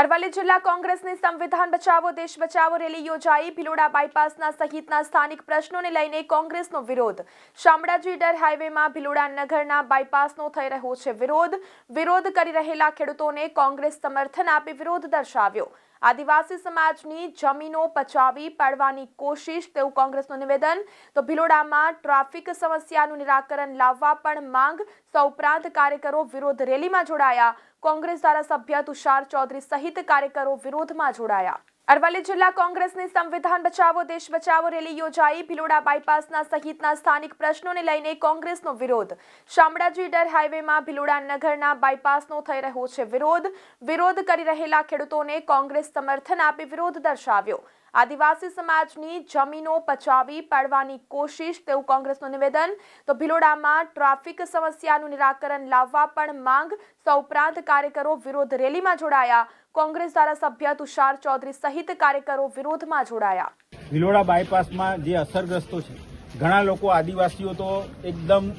અરવલ્લી જિલ્લા કોંગ્રેસની સંવિધાન બચાવો, દેશ બચાવો રેલી યોજાઈ. ભિલોડા બાયપાસના સહિતના સ્થાનિક પ્રશ્નોને લઈને કોંગ્રેસનો વિરોધ. શામળાજી ડર હાઈવેમાં ભિલોડા નગરના બાયપાસનો થઈ રહ્યો છે વિરોધ. વિરોધ કરી રહેલા ખેડૂતોને કોંગ્રેસ સમર્થન આપી વિરોધ દર્શાવ્યો. આદિવાસી સમાજની જમીનો પચાવી પાડવાની કોશિશ તેવું કોંગ્રેસનું નિવેદન. તો ભિલોડામાં ટ્રાફિક સમસ્યાનું નિરાકરણ લાવવા પણ માંગ. સૌપરાંત કાર્યકરો વિરોધ રેલીમાં જોડાયા. કોંગ્રેસ ધારાસભ્ય તુષાર ચૌધરી સહિત કાર્યકરો વિરોધમાં જોડાયા. અરવલ્લી જિલ્લા કોંગ્રેસની સંવિધાન બચાવો, દેશ બચાવો રેલી યોજાઈ. ભિલોડા બાયપાસના સહિતના સ્થાનિક પ્રશ્નોને લઈને કોંગ્રેસનો વિરોધ. શામળાજી ડર હાઈવેમાં ભિલોડા નગરના બાયપાસનો થઈ રહ્યો છે વિરોધ. વિરોધ કરી રહેલા ખેડૂતોને કોંગ્રેસ સમર્થન આપી વિરોધ દર્શાવ્યો. આદિવાસી સમાજની જમીનો પચાવી પાડવાની કોશિશ તેવું કોંગ્રેસનું નિવેદન. તો ભિલોડામાં ટ્રાફિક સમસ્યાનું નિરાકરણ લાવવા પણ માંગ. સૌપરાંત કાર્યકરો વિરોધ રેલીમાં જોડાયા. કોંગ્રેસ ધારાસભ્ય તુષાર ચૌધરી સહિત કાર્યકરો વિરોધમાં જોડાયા. ભિલોડા બાયપાસમાં જે અસરગ્રસ્તો છે, ઘણા લોકો આદિવાસીઓ તો એકદમ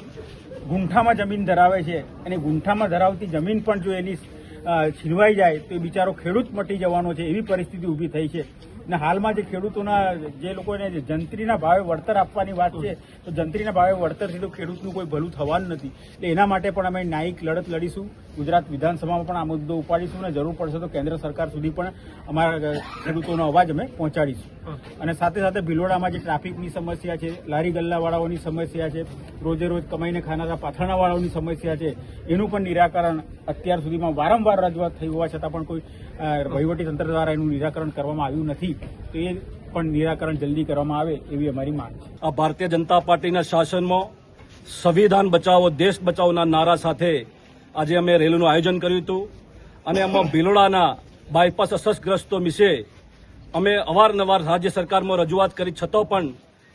ગુંઠામાં જમીન ધરાવે છે. અને ગુંઠામાં ધરાવતી જમીન પણ જો એની છીનવાઈ જાય તો બિચારો ખેડૂત મટી જવાનો છે એવી પરિસ્થિતિ ઊભી થઈ છે. અને હાલમાં જે ખેડૂતોના જે લોકોને જે જંત્રીના ભાવે વળતર આપવાની વાત છે તો જંત્રીના ભાવે વળતરથી તો ખેડૂતનું કોઈ ભલું થવાનું નથી. એટલે એના માટે પણ અમે ન્યાયિક લડત લડીશું. ગુજરાત વિધાનસભામાં પણ આ મુદ્દો ઉપાડીશું અને જરૂર પડશે તો કેન્દ્ર સરકાર સુધી પણ અમારા ખેડૂતોનો અવાજ અમે પહોંચાડીશું. અને સાથે સાથે ભિલોડામાં જે ટ્રાફિકની સમસ્યા છે લારી ગલ્લાવાળાઓની સમસ્યા છે રોજે રોજ કમાઈને ખાનારા પાથરણાવાળાઓની સમસ્યા છે એનું પણ નિરાકરણ અત્યાર સુધીમાં વારંવાર રજૂઆત થઈ હોવા છતાં પણ કોઈ વહીવટી તંત્ર દ્વારા એનું નિરાકરણ કરવામાં આવ્યું નથી. તો એ પણ નિરાકરણ જલ્દી કરવામાં આવે એવી અમારી માંગ છે. આ ભારતીય જનતા પાર્ટીના શાસનમાં સંવિધાન બચાવો, દેશ બચાવોના નારા સાથે આજે અમે રેલીનું આયોજન કર્યું હતું અને એમાં ભિલોડાના બાયપાસ અસરગ્રસ્તો વિશે અમે અવારનવાર રાજ્ય સરકારમાં રજૂઆત કરી, છતાં પણ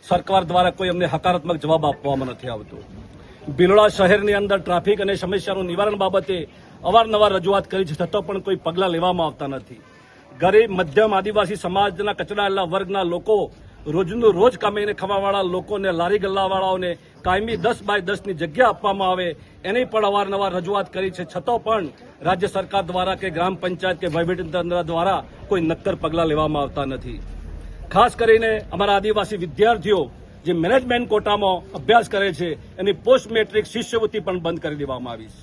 સરકાર દ્વારા કોઈ અમને હકારાત્મક જવાબ આપવામાં નથી આવતો. ભિલોડા શહેરની અંદર ટ્રાફિક અને સમસ્યાનું નિવારણ બાબતે અવારનવાર રજૂઆત કરી છે, છતાં પણ કોઈ પગલાં લેવામાં આવતા નથી. ગરીબ, મધ્યમ, આદિવાસી સમાજના કચડાયેલા વર્ગના લોકો રોજનું રોજ કમાઈને ખાવાવાળા લોકોને, લારી ગલ્લાવાળાઓને કાયમી દસ બાય દસની જગ્યા આપવામાં આવે, એની પણ અવારનવાર રજૂઆત કરી છે. છતાં પણ રાજ્ય સરકાર દ્વારા કે ગ્રામ પંચાયત કે વહીવટીતંત્ર દ્વારા કોઈ નક્કર પગલાં લેવામાં આવતા નથી. ખાસ કરીને અમારા આદિવાસી વિદ્યાર્થીઓ જે મેનેજમેન્ટ કોટામાં અભ્યાસ કરે છે, એની પોસ્ટ મેટ્રિક શિષ્યવૃત્તિ પણ બંધ કરી દેવામાં આવી છે.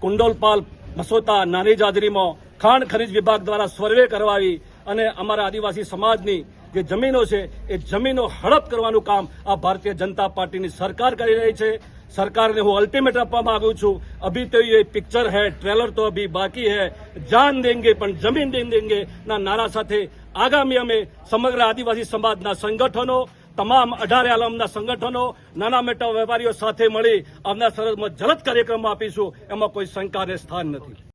કુંડોલપાલ, મસોતા, નાની જાદરીમાં ખાણ ખનીજ વિભાગ દ્વારા સર્વે કરવાવી અને અમારા આદિવાસી સમાજની જે જમીનો છે, એ જમીનો હડપ કરવાનું કામ આ ભારતીય જનતા પાર્ટીની સરકાર કરી રહી છે. સરકારને હું અલ્ટિમેટ આપવા માંગુ છું. અભી તો એ પિક્ચર હૈ ટ્રેલર તો અભી બાકી હૈ. જાન દેંગે પણ જમીન દે દેંગે. ના નારા સાથે આગામી અમે સમગ્ર આદિવાસી સમાજના સંગઠનો, તમામ અઢારે આલમના સંગઠનો, નાના મોટા વેપારીઓ સાથે મળી, આવનાર સરહદમાં જલદ કાર્યક્રમ આપીશું. એમાં કોઈ શંકાને સ્થાન નથી.